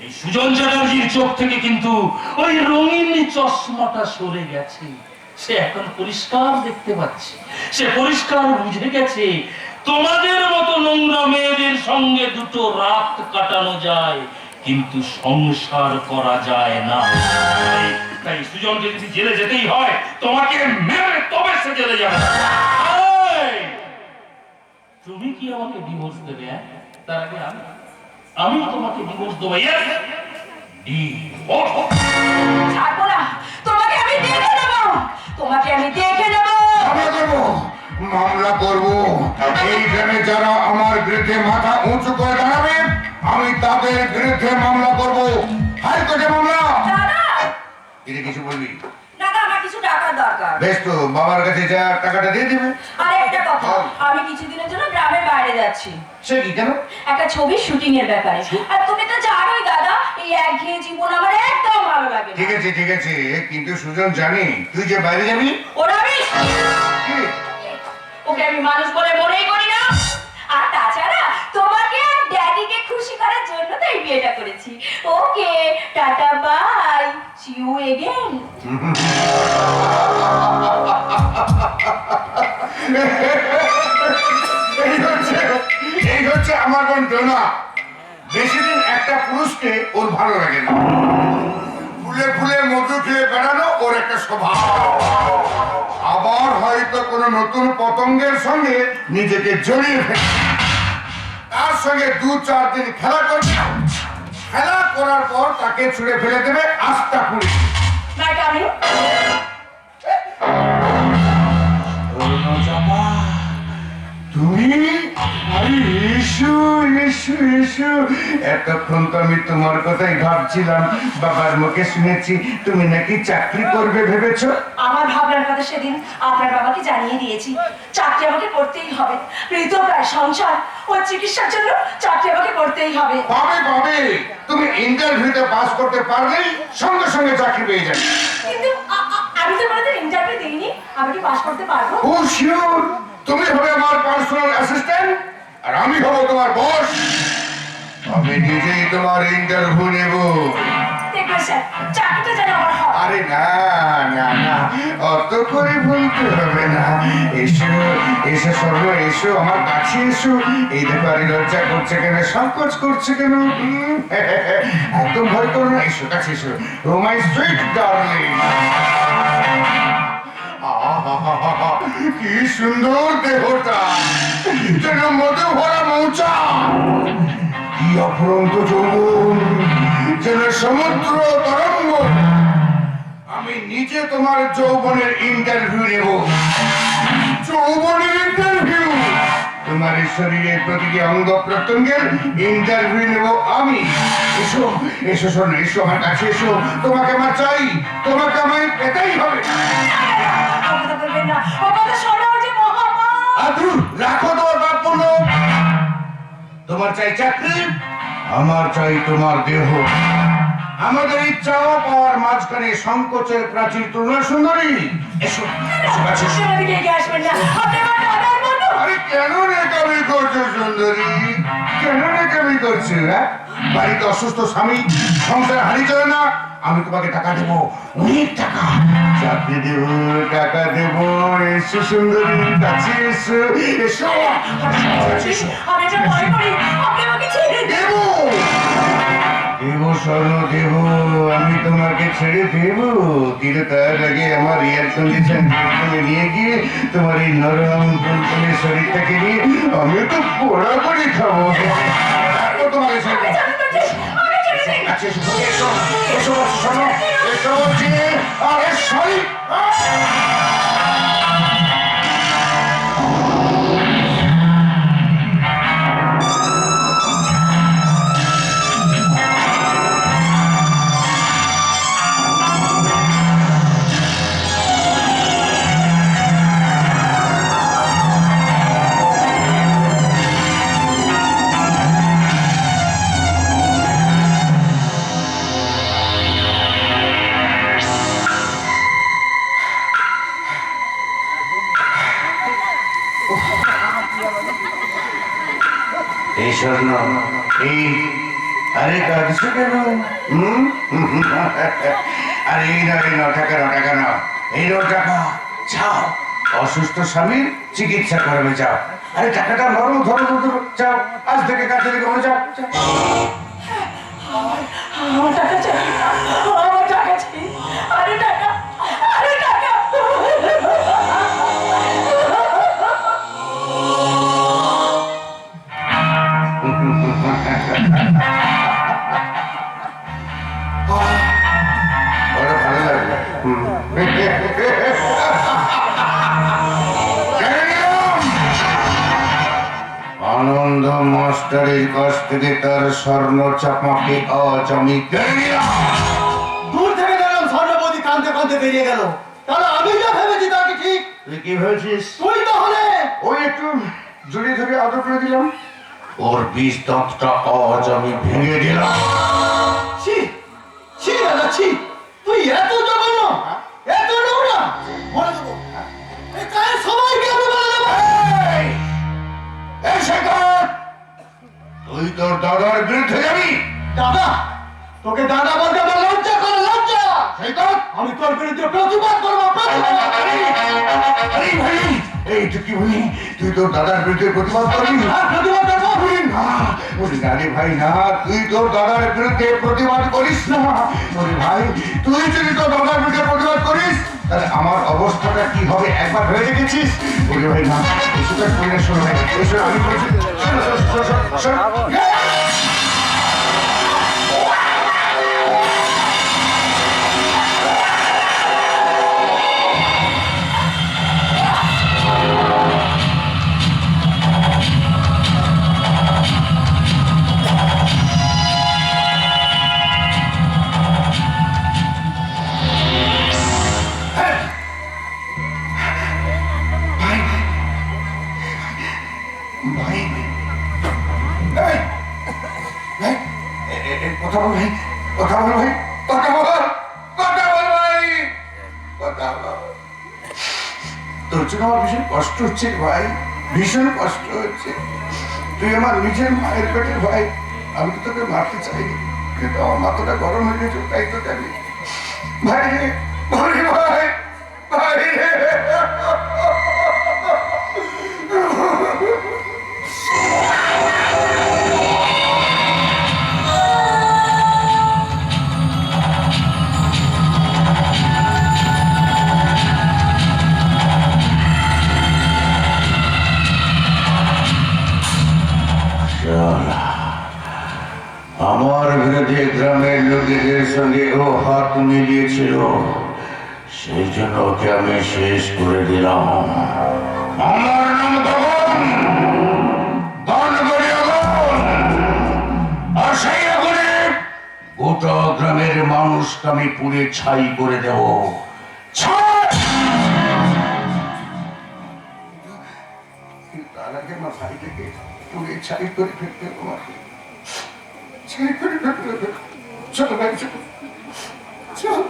এই সুজন চ্যাটার্জির চোখ থেকে কিন্তু ওই রঙিন চশমাটা সরে গেছে। সে এখন পরিষ্কার দেখতে পাচ্ছে। সে পরিষ্কার বুঝে গেছে, তোমাদের মতো নোংরা মেয়েদের সঙ্গে দুটো রাত কাটানো যায়, কিন্তু সংসার করা যায় না। তাই- সুজনকে যদি জেলে যেতেই হয়, তোমাকে মেরে তবে সে জেলে যাবে। তুমি কি আমাকে ডিভোর্স দেবে হ্যাঁ? তার আগে আমি আমি তোমাকে ডিভোর্স দেবো? Divorce? ছাড়বো না। তোমাকে আমি দেখে নেব। তোমাকে আমি দেখে নেব। মামলা করব মামলা করব। এইখানে যারা আমার বিরুদ্ধে মাথা উঁচু করে দাঁড়াবে আমি তাদের বিরুদ্ধে মামলা করব। হাইকোর্টে মামলা! দাদা! কিছু বলবি। দরকার। বেশ তো বাবার কাছে যা টাকাটা দিয়ে দিবে। আর একটা কথা আমি কিছুদিনের জন্য গ্রামের বাইরে যাচ্ছি। সে কি কেন? একটা ছবির শুটিং এর ব্যাপারে। আর তুমি তো জানোই দাদা এই একঘেয়ে জীবন আমার একদম ভালো লাগে ঠিক আছে ঠিক আছে কিন্তু সুজন জানি তুই যে বাইরে যাবি? ওরা বেশ ওকে আমি মানুষ বলে মনেই করি না। খুশি করার জন্য তো এই বিয়েটা করেছি। Okay, tata, bye. See you again এই হচ্ছে এই হচ্ছে আমার বোন ডোনা বেশি দিন একটা পুরুষকে ওর ভালো লাগে না। ফুলে ফুলে মধু খেয়ে বেড়ানো ওর একটা স্বভাব। আবার হয়তো কোনো নতুন পতঙ্গের সঙ্গে নিজেকে জড়িয়ে ফেলে। সঙ্গে দু চার দিন খেলা করবে। খেলা করার পর তাকে ছুড়ে ফেলে দেবে আস্থা পুরি তুমি এতক্ষণ তো আমি তোমার কথাই ভাবছিলাম। বাবার মুখে শুনেছি তুমি নাকি চাকরি করবে ভেবেছো? আমার ভাবনার কথা সেদিন আপনার বাবাকে জানিয়ে দিয়েছি। চাকরি আমাকে করতেই হবে। মৃত প্রায় সংসার। ও চিকিৎসার জন্য চাকরি আমাকে করতেই হবে। পাবে পাবে তুমি ইন্টারভিউতে পাস করতে পারলেই সঙ্গে সঙ্গে চাকরি পেয়ে যাবে। কিন্তু আ- আ- আমি তো কোনোদিন ইন্টারভিউ দিইনি। আমি কি পাস করতে পারব? ও শিওর তুমি হবে আমার পার্সোনাল অ্যাসিস্ট্যান্ট আর আমি হব তোমার বস। আমি নিজেই তোমার ইন্টারভিউ নেব। আরে না না না অত করে বলতে হবে না। এসো এসো সর্ব এসো আমার কাছে এসো। এই ব্যাপারে লজ্জা করছে কেন সংকোচ করছে কেন? একদম ভয় করো না এসো কাছে এসো। ও মাই সুইট ডার্লিং কি সুন্দর দেহটা। যেন মধু ভরা মৌচা। কি অফুরন্ত যৌবন যেন সমুদ্র তরঙ্গ। আমি নিজে তোমার যৌবনের ইন্টারভিউ নেব। যৌবনের ইন্টারভিউ তোমার শরীরের প্রতিটি অঙ্গ প্রত্যঙ্গের ইন্টারভিউ নেব আমি? এসো এসো, শোনো, এসো আমার কাছে এসো। তোমাকে আমার চাই, তোমাকে আমায় পেতেই হবে। তোমার তোমার চাই চাকরি, আমার চাই তোমার দেহ। আমাদের চাওয়া পাওয়ার মাঝখানে সংকোচের প্রাচীর তুলনা সুন্দরী। এসো এসো কাছে কেন রেকামি করছ সুন্দরী কেন রেকামি করছ হ্যাঁ বাড়িতে অসুস্থ স্বামী সংসার হারিয়ে চলে না আমি তোমাকে টাকা দেবো অনেক টাকা চাকরি দেবো টাকা দেবো এসো সুন্দরী কাছে এসো এসো আমি ছেড়ে দেব দেব স্বর্ণ দেব আমি তোমাকে ছেড়ে দেব। কিন্তু তার আগে আমার এয়ার কন্ডিশন নিয়ে গিয়ে তোমার এই নরম তুলতুলে শরীরটাকে নিয়ে আমি তো পোড়া করে খাব তোমাকে আচ্ছা, এসো, শোনো, এসো আরে সরি এই স্বর্ণ এই আরে কাঁদছো কেন? আরে এই নাও এই নাও এই টাকা যাও। অসুস্থ স্বামীর চিকিৎসা করবে যাও। আরে টাকাটা নরম ধরো ধরো, যাও। আজ থেকে কাছে থেকে যাও। আমার টাকা চাই। আনন্দ মাস্টারের কাছ থেকে তার স্বর্ণ চাপাকে আজ আমি দূর থেকে দেখলাম স্বর্ণপতি কাঁদতে কাঁদতে বেরিয়ে গেল। তাহলে আমি যা ভেবেছি তা কি ঠিক? তুই কি ভেবেছিস? তুই তাহলে ওই একটু জড়িয়ে ধরে আদর করে দিলাম। ওর বিষ দাঁতটা আজ আমি ভেঙে দিলাম ছি ছি দাদা ছি তুই এত জঘন্য এত নোংরা বলে দেবো এই গায়ের সবাইকে আমি বলে দেবো এই! এই শেখর! তুই তোর দাদার বিরুদ্ধে যাবি দাদা তোকে দাদা বলতে আমার লজ্জা করে লজ্জা শেখর! আমি তোর বিরুদ্ধে প্রতিবাদ করব প্রতিবাদ আরে ভাই এই তুই কি বলি তুই তোর দাদার বিরুদ্ধে প্রতিবাদ করবি? হ্যাঁ না। রে ভাই না তুই তোর দাদার বিরুদ্ধে প্রতিবাদ করিস না। ভাই তুই যদি তোর দাদার বিরুদ্ধে প্রতিবাদ করিস তাহলে আমার অবস্থাটা কি হবে? একবার ভেবে দেখেছিস? ওরে ভাই না এসবটা শুনে শোনো ভাই। আমি বল ভাই কথা বল ভাই কথা বল ভাই তোর জন্য আমার ভীষণ কষ্ট হচ্ছে ভাই, ভীষণ কষ্ট হচ্ছে। তুই আমার নিজের মায়ের পেটের ভাই, আমি তোকে মারতে চাইনি কিন্তু আমার মাথাটা গরম হয়ে গেছে, তাই তো জানি ভাই ভাই ভাই ভাই আমার বিরুদ্ধে গ্রামের লোকেদের সঙ্গে ও হাত মিলিয়েছিল। সেই জন্য ওকে আমি শেষ করে দিলাম। আমার নাম গোটা গ্রামের মানুষকে আমি পুড়ে ছাই করে দেব! তার আগে আমার ছাই করে ফেলতে চলো বাড়ি চলো চলো